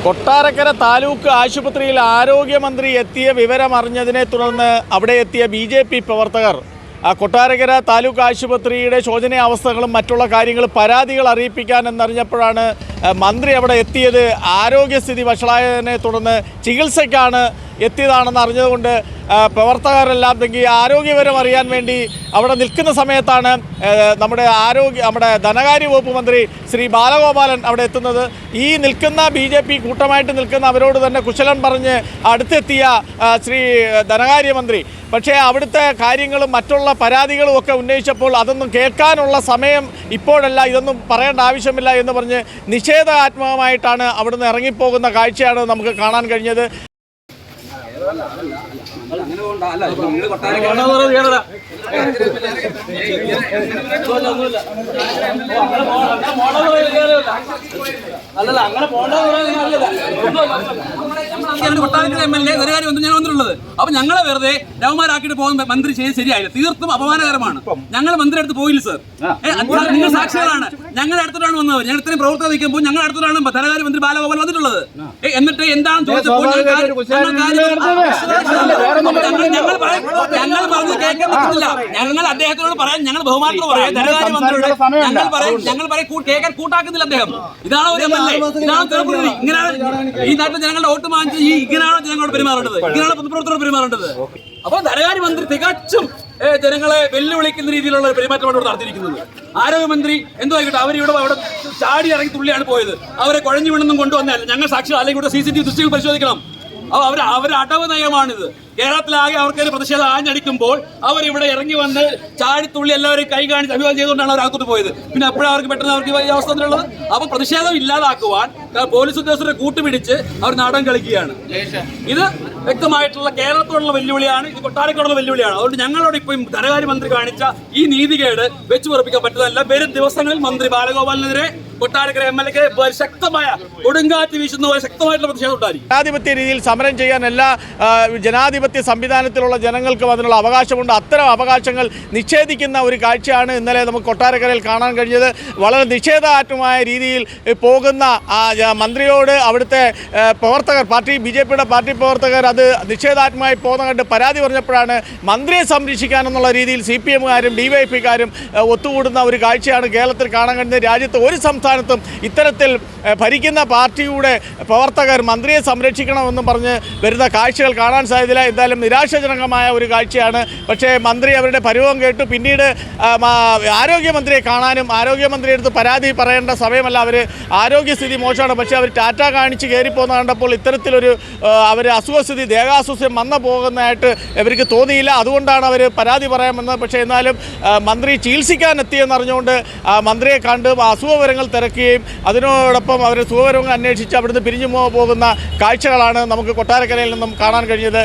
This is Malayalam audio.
കൊട്ടാരക്കര താലൂക്ക് ആശുപത്രിയിൽ ആരോഗ്യമന്ത്രി എത്തിയ വിവരം അറിഞ്ഞതിനെ തുടർന്ന് അവിടെ എത്തിയ ബി ജെ പി പ്രവർത്തകർ കൊട്ടാരക്കര താലൂക്ക് ആശുപത്രിയുടെ ശോചനീയാവസ്ഥകളും മറ്റുള്ള കാര്യങ്ങളും പരാതികൾ അറിയിപ്പിക്കാൻ എന്നറിഞ്ഞപ്പോഴാണ് മന്ത്രി അവിടെ എത്തിയത് ആരോഗ്യസ്ഥിതി വഷളായതിനെ തുടർന്ന് ചികിത്സയ്ക്കാണ് എത്തിയതാണെന്ന് അറിഞ്ഞതുകൊണ്ട് പ്രവർത്തകരെല്ലാം തെങ്കിൽ ആരോഗ്യപരം അറിയാൻ വേണ്ടി അവിടെ നിൽക്കുന്ന സമയത്താണ് നമ്മുടെ ആരോഗ്യ നമ്മുടെ ധനകാര്യ വകുപ്പ് മന്ത്രി ശ്രീ ബാലഗോപാലൻ അവിടെ എത്തുന്നത്. ഈ നിൽക്കുന്ന ബി ജെ പി കൂട്ടമായിട്ട് നിൽക്കുന്ന അവരോട് തന്നെ കുശലൻ പറഞ്ഞ് അടുത്തെത്തിയ ശ്രീ ധനകാര്യമന്ത്രി പക്ഷേ അവിടുത്തെ കാര്യങ്ങളും മറ്റുള്ള പരാതികളും ഒക്കെ ഉന്നയിച്ചപ്പോൾ അതൊന്നും കേൾക്കാനുള്ള സമയം ഇപ്പോഴല്ല ഇതൊന്നും പറയേണ്ട ആവശ്യമില്ല എന്ന് പറഞ്ഞ് നിഷേധാത്മകമായിട്ടാണ് അവിടുന്ന് ഇറങ്ങിപ്പോകുന്ന കാഴ്ചയാണ് നമുക്ക് കാണാൻ കഴിഞ്ഞത്. അല്ലല്ല, അങ്ങനെ എ ഒരു കാര്യം ഒന്നും ഞാൻ വന്നിട്ടുള്ളത്. അപ്പൊ ഞങ്ങളെ വെറുതെ രവമാരാക്കിയിട്ട് പോകുന്ന മന്ത്രി ചെയ്ത് ശരിയായില്ല. തീർത്തും അപമാനകരമാണ്. ഞങ്ങൾ മന്ത്രി അടുത്ത് പോയില്ല സർ നിങ്ങൾ സാക്ഷികളാണ്. ഞങ്ങളുടെ അടുത്തോട്ടാണ് വന്നത്. ഞങ്ങൾ ഇത്രയും പ്രവർത്തനം നിൽക്കുമ്പോൾ ഞങ്ങൾ അടുത്തോട്ടാണ് ധനകാര്യ മന്ത്രി ബാലഗോപാൽ വന്നിട്ടുള്ളത്. എന്നിട്ട് എന്താണ് ചോദിച്ചപ്പോൾ ഞങ്ങൾ കാര്യം- ഞങ്ങൾ ഞങ്ങൾ ഞങ്ങൾ ഞങ്ങൾ കേൾക്കാൻ പറ്റുന്നില്ല ഞങ്ങൾ അദ്ദേഹത്തോട് പറയാൻ ഞങ്ങൾ ബഹുമാനത്തോട് പറയാം. ധനകാര്യ മന്ത്രിയോട് ഞങ്ങൾ പറയും ഞങ്ങൾ പറയും കേൾക്കാൻ കൂട്ടാക്കുന്നില്ല അദ്ദേഹം. ഇതാണ് ഒരു എം എൽ എ? ഇതാണ് തിരുപ്പതി ഇങ്ങനെയാണ് ഈ നാട്ടിൽ ജനങ്ങളുടെ വോട്ട് വാങ്ങിച്ച് ഈ ഇങ്ങനെയാണോ ജനങ്ങളോട് പെരുമാറേണ്ടത്? ഇങ്ങനെയാണ് പൊതുപ്രവർത്തനോട് പെരുമാറേണ്ടത്? അപ്പോൾ ധനകാര്യ മന്ത്രി തികച്ചും ജനങ്ങളെ വെല്ലുവിളിക്കുന്ന രീതിയിലുള്ള ഒരു പെരുമാറ്റമാണ് ഇവിടെ നടത്തിയിരിക്കുന്നത്. ആരോഗ്യമന്ത്രി എന്തോ ആയിക്കോട്ടെ അവർ ഇവിടെ അവിടെ ചാടി ഇറങ്ങി തുള്ളിയാണ് പോയത്. അവരെ കുഴഞ്ഞു വീണെന്നും കൊണ്ടുവന്നല്ല ഞങ്ങൾ സാക്ഷി അല്ലെങ്കിൽ ഇവിടെ സി സി ടി വി ദൃശ്യങ്ങൾ പരിശോധിക്കണം. അപ്പൊ അവർ അവരുടെ അടവ് നയമാണിത് കേരളത്തിലാകെ അവർക്കൊരു പ്രതിഷേധം ആഞ്ഞടിക്കുമ്പോൾ അവർ ഇവിടെ ഇറങ്ങി വന്ന് ചാടിത്തുള്ളി എല്ലാവരും കൈ കാണിച്ച് അഭിവാദം ചെയ്തുകൊണ്ടാണ് അവർ അകത്തോട്ട് പോയത്. പിന്നെ അപ്പോഴും അവർക്ക് പെട്ടെന്ന് അവർക്ക് ഈ അവസ്ഥ ഉള്ളത് അപ്പോൾ പ്രതിഷേധം ഇല്ലാതാക്കുവാൻ പോലീസ് ഉദ്യോഗസ്ഥരെ കൂട്ടുപിടിച്ച് അവർ നാടൻ കളിക്കുകയാണ്. ഇത് വ്യക്തമായിട്ടുള്ള കേരളത്തോടുള്ള വെല്ലുവിളിയാണ് ഇത് കൊട്ടാരക്കോടുള്ള വെല്ലുവിളിയാണ്. അതുകൊണ്ട് ഞങ്ങളോട് ഇപ്പം ധനകാര്യമന്ത്രി കാണിച്ച ഈ നീതികേട് വെച്ചു ഉറപ്പിക്കാൻ പറ്റുന്നതല്ല. വരും ദിവസങ്ങളിൽ മന്ത്രി ബാലഗോപാലിനെതിരെ കൊട്ടാരക്കര എം എൽ എക്ക് ശക്തമായ കൊടുങ്കാറ്റ് വീശുന്ന പോലെ ശക്തമായിട്ടുള്ള പ്രതിഷേധം ഉണ്ടായിരിക്കും. ജനാധിപത്യ രീതിയിൽ സമരം ചെയ്യാൻ എല്ലാ ജനാധിപത്യ സംവിധാനത്തിലുള്ള ജനങ്ങൾക്കും അതിനുള്ള അവകാശമുണ്ട്. അത്തരം അവകാശങ്ങൾ നിഷേധിക്കുന്ന ഒരു കാഴ്ചയാണ് ഇന്നലെ നമുക്ക് കൊട്ടാരക്കരയിൽ കാണാൻ കഴിഞ്ഞത്. വളരെ നിഷേധാത്മമായ രീതിയിൽ പോകുന്ന മന്ത്രിയോട് അവിടുത്തെ പ്രവർത്തകർ പാർട്ടി ബി ജെ പിയുടെ പാർട്ടി പ്രവർത്തകർ അത് നിഷേധാത്മമായി പോകുന്ന കണ്ട് പരാതി പറഞ്ഞപ്പോഴാണ് മന്ത്രിയെ സംരക്ഷിക്കാനെന്നുള്ള രീതിയിൽ സി പി എമ്മുകാരും ഡി വൈ പിക്കാരും ഒത്തുകൂടുന്ന ഒരു കാഴ്ചയാണ് കേരളത്തിൽ കാണാൻ കഴിയുന്നത്. രാജ്യത്ത് ഒരു സംസ്ഥാനത്തും ഇത്തരത്തിൽ ഭരിക്കുന്ന പാർട്ടിയുടെ പ്രവർത്തകർ മന്ത്രിയെ സംരക്ഷിക്കണമെന്നും പറഞ്ഞ് വരുന്ന കാഴ്ചകൾ കാണാൻ സാധ്യതയില്ല. എന്തായാലും നിരാശാജനകമായ ഒരു കാഴ്ചയാണ്. പക്ഷേ മന്ത്രി അവരുടെ പരിവം കേട്ടു. പിന്നീട് ആരോഗ്യമന്ത്രിയെ കാണാനും ആരോഗ്യമന്ത്രിയുടെ അടുത്ത് പരാതി പറയേണ്ട സമയമല്ല. അവർ ആരോഗ്യസ്ഥിതി മോശമാണ്. പക്ഷേ അവർ ടാറ്റ കാണിച്ച് കയറിപ്പോകുന്ന കണ്ടപ്പോൾ ഇത്തരത്തിലൊരു അവർ അസുഖസ്ഥിതി ദേഹാസ്വസ്ഥ്യം വന്നു പോകുന്നതായിട്ട് ഇവർക്ക് തോന്നിയില്ല. അതുകൊണ്ടാണ് അവർ പരാതി പറയാമെന്ന്. പക്ഷേ എന്നാലും മന്ത്രി ചികിത്സിക്കാൻ എത്തിയെന്ന് അറിഞ്ഞുകൊണ്ട് മന്ത്രിയെ കണ്ട് അസുഖവിവരങ്ങൾ തിരക്കുകയും അതിനോടൊപ്പം അവരെ സുഖവിവരങ്ങൾ അന്വേഷിച്ച് അവിടുന്ന് പിരിഞ്ഞു പോകുന്ന കാഴ്ചകളാണ് നമുക്ക് കൊട്ടാരക്കരയിൽ നിന്നും കാണാൻ കഴിഞ്ഞത്.